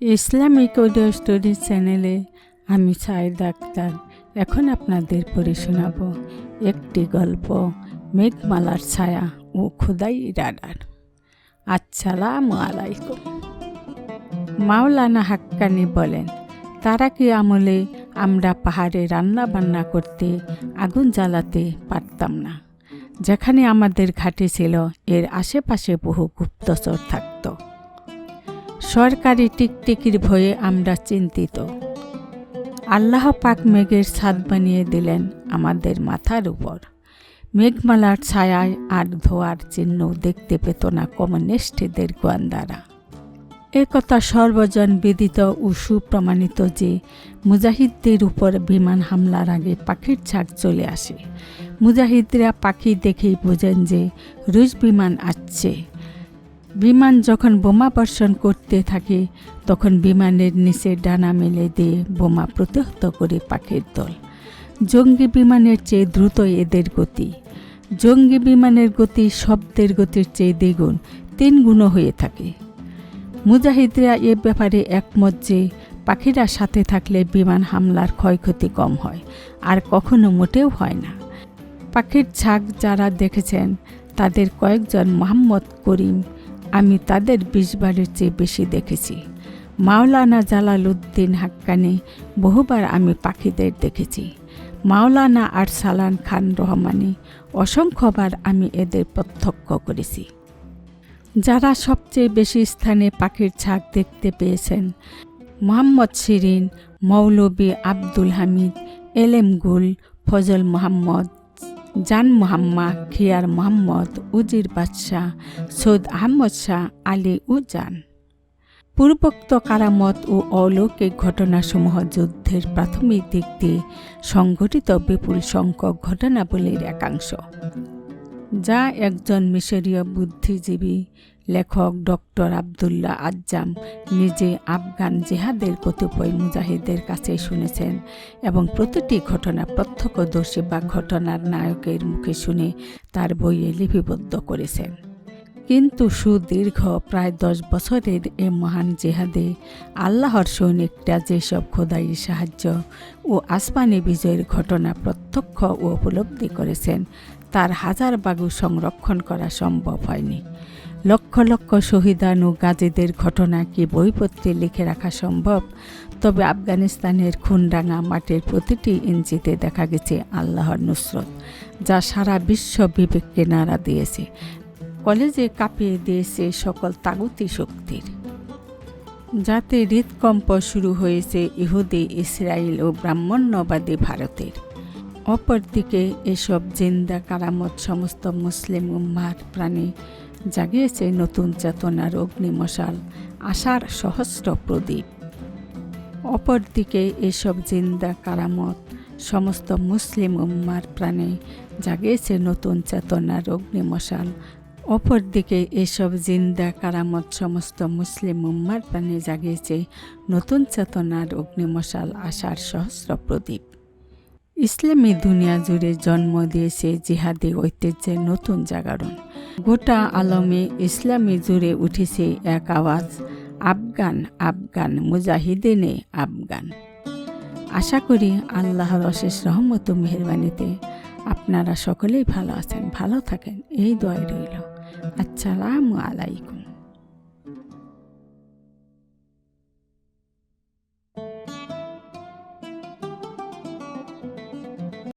Islamic audio story চ্যানেলে আমি সাইদ আক্তার। এখন আপনাদের পড়ে শোনাব একটি গল্প, মেঘমালার ছায়া ও খোদাই রাডার আসসালামু আলাইকুম। মাওলানা হাক্কানি বলেন, তারা কি আমলে আমরা পাহাড়ে রান্না বান্না করতে আগুন জ্বালাতে পারতাম না? যেখানে আমাদের ঘাটে ছিল, এর আশেপাশে বহু গুপ্তচর থাকতো। সরকারি টিকটিকির ভয়ে আমরা চিন্তিত। আল্লাহ পাক মেঘের ছাদ বানিয়ে দিলেন আমাদের মাথার উপর। মেঘমালার ছায়ায় আর ধোয়ার চিহ্ন দেখতে পেত না কমিউনিস্টদের গোয়ান্দারা এ কথা সর্বজন বিদিত ও সুপ্রমাণিত যে মুজাহিদদের উপর বিমান হামলার আগে পাখির ছাগ চলে আসে। মুজাহিদরা পাখি দেখেই বোঝেন যে রুশ বিমান আসছে। বিমান যখন বোমা বর্ষণ করতে থাকে, তখন বিমানের নিচে ডানা মেলে দিয়ে বোমা প্রতিহত করে পাখির দল। জঙ্গি বিমানের চেয়ে দ্রুত এদের গতি। জঙ্গি বিমানের গতি, শব্দের গতির চেয়ে দ্বিগুণ তিন গুণ হয়ে থাকে। মুজাহিদরা এ ব্যাপারে একমত যে, পাখিরা সাথে থাকলে বিমান হামলার ক্ষয়ক্ষতি কম হয়, আর কখনো মোটেও হয় না। পাখির ছাগ যারা দেখেছেন, তাদের কয়েকজন মোহাম্মদ করিম আমি তাদের বিশ বারের চেয়ে বেশি দেখেছি। মাওলানা জালালউদ্দিন হাক্কানি বহুবার আমি পাখিদের দেখেছি। মাওলানা আর সালান খান রহমানি অসংখ্যবার আমি এদের প্রত্যক্ষ করেছি। যারা সবচেয়ে বেশি স্থানে পাখির ছাগ দেখতে পেয়েছেন, মোহাম্মদ শিরিন, মৌলবী আব্দুল হামিদ, এলেম গুল, ফজল মোহাম্মদ জান মোহাম্মা, খিয়ার মোহাম্মদ, উজির বাদশাহ সৈদ আহমদ শাহ, আলী ও জান। পূর্বোক্ত কারামত ও অলৌকিক ঘটনাসমূহ যুদ্ধের প্রাথমিক দিক দিয়ে সংঘটিত বিপুল সংখ্যক ঘটনাবলীর একাংশ। যা একজন মিশরীয় বুদ্ধিজীবী লেখক ডক্টর আবদুল্লাহ আজ্জাম নিজে আফগান জেহাদের কতিপয় মুজাহিদের কাছে শুনেছেন এবং প্রতিটি ঘটনা প্রত্যক্ষদর্শী বা ঘটনার নায়কের মুখে শুনে তার বইয়ে লিপিবদ্ধ করেছেন। কিন্তু সুদীর্ঘ প্রায় দশ বছরের এ মহান জেহাদে আল্লাহর সৈনিকরা যেসব খোদাই সাহায্য ও আসমানি বিজয়ের ঘটনা প্রত্যক্ষ ও উপলব্ধি করেছেন, তার হাজার বাগু সংরক্ষণ করা সম্ভব হয়নি। লক্ষ লক্ষ শহীদান গাজীদের ঘটনা কি বইপত্রে লিখে রাখা সম্ভব? তবে আফগানিস্তানের খুনডাঙ্গা মাটির প্রতিটি ইঞ্চিতে দেখা গেছে আল্লাহর নুসরত, যা সারা বিশ্ব বিবেককে নাড়া দিয়েছে। কলেজে কাঁপিয়ে দিয়েছে সকল তাগুতি শক্তির। যাতে হৃদকম্প শুরু হয়েছে ইহুদি ইসরায়েল ও ব্রাহ্মণ্যবাদী ভারতের। অপরদিকে এসব জিন্দা কারামত সমস্ত মুসলিম উম্মার প্রাণে জাগিয়েছে নতুন চেতনার অগ্নিমশাল আশার সহস্র প্রদীপ। অপরদিকে এসব জিন্দা কারামত, সমস্ত মুসলিম উম্মার প্রাণে জাগিয়েছে নতুন চেতনার অগ্নিমশাল অপরদিকে এসব জিন্দা কারামত, সমস্ত মুসলিম উম্মার প্রাণে জাগিয়েছে নতুন চেতনার অগ্নিমশাল আশার সহস্র প্রদীপ। ইসলামী দুনিয়া জুড়ে জন্ম দিয়েছে জিহাদি ঐতিহ্যের নতুন জাগরণ। গোটা আলমে ইসলামী জুড়ে উঠেছে এক আওয়াজ, আফগান আফগান মুজাহিদিনে আফগান। আশা করি আল্লাহর অশেষ রহমত মেহরবানিতে আপনারা সকলেই ভালো আছেন, ভালো থাকেন, এই দয় রইল। আসসালামু আলাইকুম।